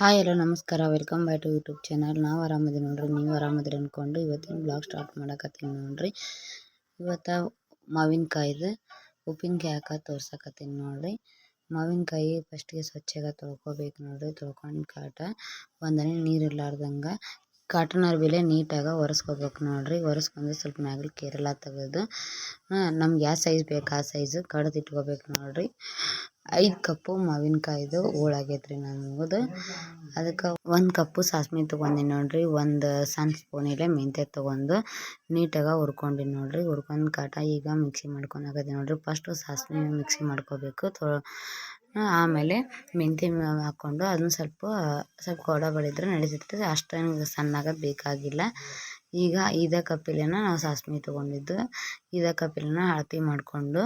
Hi hello ನಮಸ್ಕಾರ. Welcome back to YouTube channel. ನಾವು ಆರಾಮದೀವಿ ನೋಡ್ರಿ. ನೀವು ಆರಾಮದ್ರಿ ಅಂದ್ಕೊಂಡು ಇವತ್ತಿನ ಬ್ಲಾಗ್ ಸ್ಟಾರ್ಟ್ ಮಾಡಕತ್ತೀನಿ ನೋಡ್ರಿ. ಇವತ್ತು ಮಾವಿನಕಾಯ್ದು, ಉಪ್ಪಿನಕಾಯಿ ಹಾಕ ತೋರ್ಸಕತ್ತೀನಿ ನೋಡ್ರಿ. ಮಾವಿನಕಾಯಿ ಫಸ್ಟಿಗೆ ಸ್ವಚ್ಛಗೆ ತೊಳ್ಕೊಬೇಕು ನೋಡ್ರಿ. ತೊಳ್ಕೊಂಡು ಕಾಟ ಒಂದನೇ ನೀರು ಇರ್ಲಾರ್ದಂಗೆ ಕಾಟನ್ ಅರ್ಬಿಲೆ ನೀಟಾಗಿ ಒರೆಸ್ಕೋಬೇಕು ನೋಡ್ರಿ. ಒರೆಸ್ಕೊಂಡು ಸ್ವಲ್ಪ ಮ್ಯಾಗಲ್ ಕೇರಳ ತೆಗೆದು ನಮ್ಗೆ ಯಾವ ಸೈಜ್ ಬೇಕು ಆ ಸೈಜು ಕಡ್ದು ಇಟ್ಕೋಬೇಕು ನೋಡ್ರಿ. ಐದು ಕಪ್ಪು ಮಾವಿನಕಾಯ್ದು ಹೋಳಾಗೈತ್ರಿ ನಮಗದು ಅದಕ್ಕೆ ಒಂದು ಕಪ್ಪು ಸಾಸ್ಮಿ ತೊಗೊಂಡಿನಿ ನೋಡ್ರಿ. ಒಂದು ಸಣ್ಣ ಸ್ಪೂನಿಲೆ ಮೆಂತ್ಯ ತೊಗೊಂಡು ನೀಟಾಗಿ ಹುರ್ಕೊಂಡಿನಿ ನೋಡ್ರಿ. ಹುರ್ಕೊಂಡು ಕಾಟ ಈಗ ಮಿಕ್ಸಿ ಮಾಡ್ಕೊಳಕತ್ತೀನಿ ನೋಡ್ರಿ. ಫಸ್ಟು ಸಾಸ್ಮಿ ಮಿಕ್ಸಿ ಮಾಡ್ಕೋಬೇಕು. ತೊ ಆಮೇಲೆ ಮೆಂತ್ಯ ಹಾಕ್ಕೊಂಡು ಅದನ್ನ ಸ್ವಲ್ಪ ಸ್ವಲ್ಪ ಕೊಡ ಬಡಿದ್ರೆ ನಡಿತೈತೆ ಅಷ್ಟೇನು ಸಣ್ಣಗೆ ಬೇಕಾಗಿಲ್ಲ. ಈಗ ಇದೇ ಕಪ್ಪಿಲೇನ ನಾವು ಸಾಸ್ಮಿ ತೊಗೊಂಡಿದ್ದು, ಇದೇ ಕಪಿಲೆನ ಅಳತೆ ಮಾಡಿಕೊಂಡು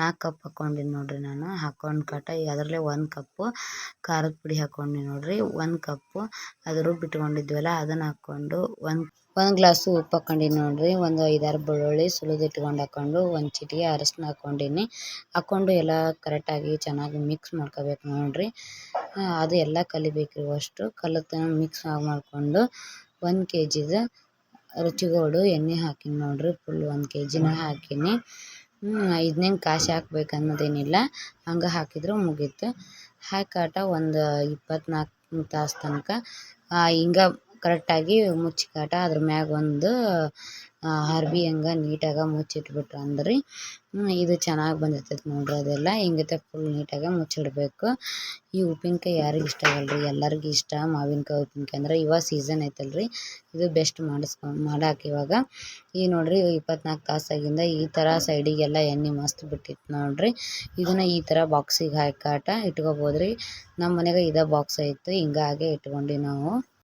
ನಾಲ್ಕು ಕಪ್ ಹಾಕ್ಕೊಂಡಿನಿ ನೋಡ್ರಿ ನಾನು ಹಾಕ್ಕೊಂಡು ಕಟ ಈಗ ಅದರಲ್ಲೇ ಒಂದು ಕಪ್ಪು ಖಾರದ ಪುಡಿ ಹಾಕ್ಕೊಂಡಿ ನೋಡ್ರಿ, ಒಂದು ಕಪ್ಪು ಅದು ರುಬ್ಬಿಟ್ಕೊಂಡಿದ್ವಲ್ಲ ಅದನ್ನು ಹಾಕ್ಕೊಂಡು ಒಂದು ಒಂದು ಗ್ಲಾಸು ಉಪ್ಪು ಹಾಕ್ಕೊಂಡಿನಿ ನೋಡ್ರಿ, ಒಂದು ಐದಾರು ಬೆಳ್ಳುಳ್ಳಿ ಸುಲಿದಿಟ್ಕೊಂಡು ಹಾಕ್ಕೊಂಡು ಒಂದು ಚಿಟಿಗೆ ಅರಶಿನ ಹಾಕ್ಕೊಂಡಿನಿ ಹಾಕ್ಕೊಂಡು ಎಲ್ಲ ಕರೆಕ್ಟಾಗಿ ಚೆನ್ನಾಗಿ ಮಿಕ್ಸ್ ಮಾಡ್ಕೋಬೇಕು ನೋಡ್ರಿ. ಅದು ಎಲ್ಲ ಕಲಿಬೇಕು ಅಷ್ಟು, ಕಲಿತ ಮಿಕ್ಸ್ ಮಾಡಿಕೊಂಡು ಒಂದು ಕೆ ಜಿದು ರುಚಿಗೋಲ್ಡು ಎಣ್ಣೆ ಹಾಕೀನಿ ನೋಡ್ರಿ ಫುಲ್ ಒಂದು ಕೆ ಜಿನ ಹಾಕೀನಿ. ಇದ್ನೇನು ಕಾಸಿ ಹಾಕ್ಬೇಕು ಅನ್ನೋದೇನಿಲ್ಲ ಹಂಗೆ ಹಾಕಿದ್ರೆ ಮುಗೀತು. ಹಾಕಾಟ ಒಂದು ಇಪ್ಪತ್ನಾಲ್ಕು ತಾಸು ತನಕ. ಹಿಂಗೆ ಕರೆಕ್ಟಾಗಿ ಮುಚ್ಚಿಕಾಟ, ಅದ್ರ ಮ್ಯಾಗ ಒಂದು ಅರ್ಬಿ ಹಂಗೆ ನೀಟಾಗಿ ಮುಚ್ಚಿಟ್ಬಿಟ್ರು ಅಂದ್ರೆ. ಇದು ಚೆನ್ನಾಗಿ ಬಂದಿರ್ತೈತೆ ನೋಡ್ರಿ ಅದೆಲ್ಲ. ಹಿಂಗತೆ ಫುಲ್ ನೀಟಾಗಿ ಮುಚ್ಚಿಡಬೇಕು. ಈ ಉಪ್ಪಿನಕಾಯಿ ಯಾರಿಗೆ ಇಷ್ಟ ಆಗಲ್ರಿ? ಎಲ್ಲರಿಗೂ ಇಷ್ಟ. ಮಾವಿನಕಾಯಿ, ಉಪ್ಪಿನಕಾಯಿ ಅಂದ್ರೆ ಇವಾಗ ಸೀಸನ್ ಐತಲ್ರಿ. ಇದು ಬೆಸ್ಟ್ ಮಾಡಿಸ್ಕೊಂಡು ಮಾಡಾಕ ಇವಾಗ. ಈ ನೋಡ್ರಿ ಇಪ್ಪತ್ನಾಲ್ಕು ತಾಸಾಗಿಂದ ಈ ಥರ ಸೈಡಿಗೆಲ್ಲ ಎಣ್ಣೆ ಮಸ್ತ್ ಬಿಟ್ಟಿತ್ತು ನೋಡ್ರಿ. ಇದನ್ನ ಈ ಥರ ಬಾಕ್ಸಿಗೆ ಹಾಕಾಟ ಇಟ್ಕೋಬೋದು ರೀ ನಮ್ಮ ಮನೆಗೆ ಇದೇ ಬಾಕ್ಸ್ ಐತೆ ಹಿಂಗಾಗೆ ಇಟ್ಕೊಂಡು ನಾವು.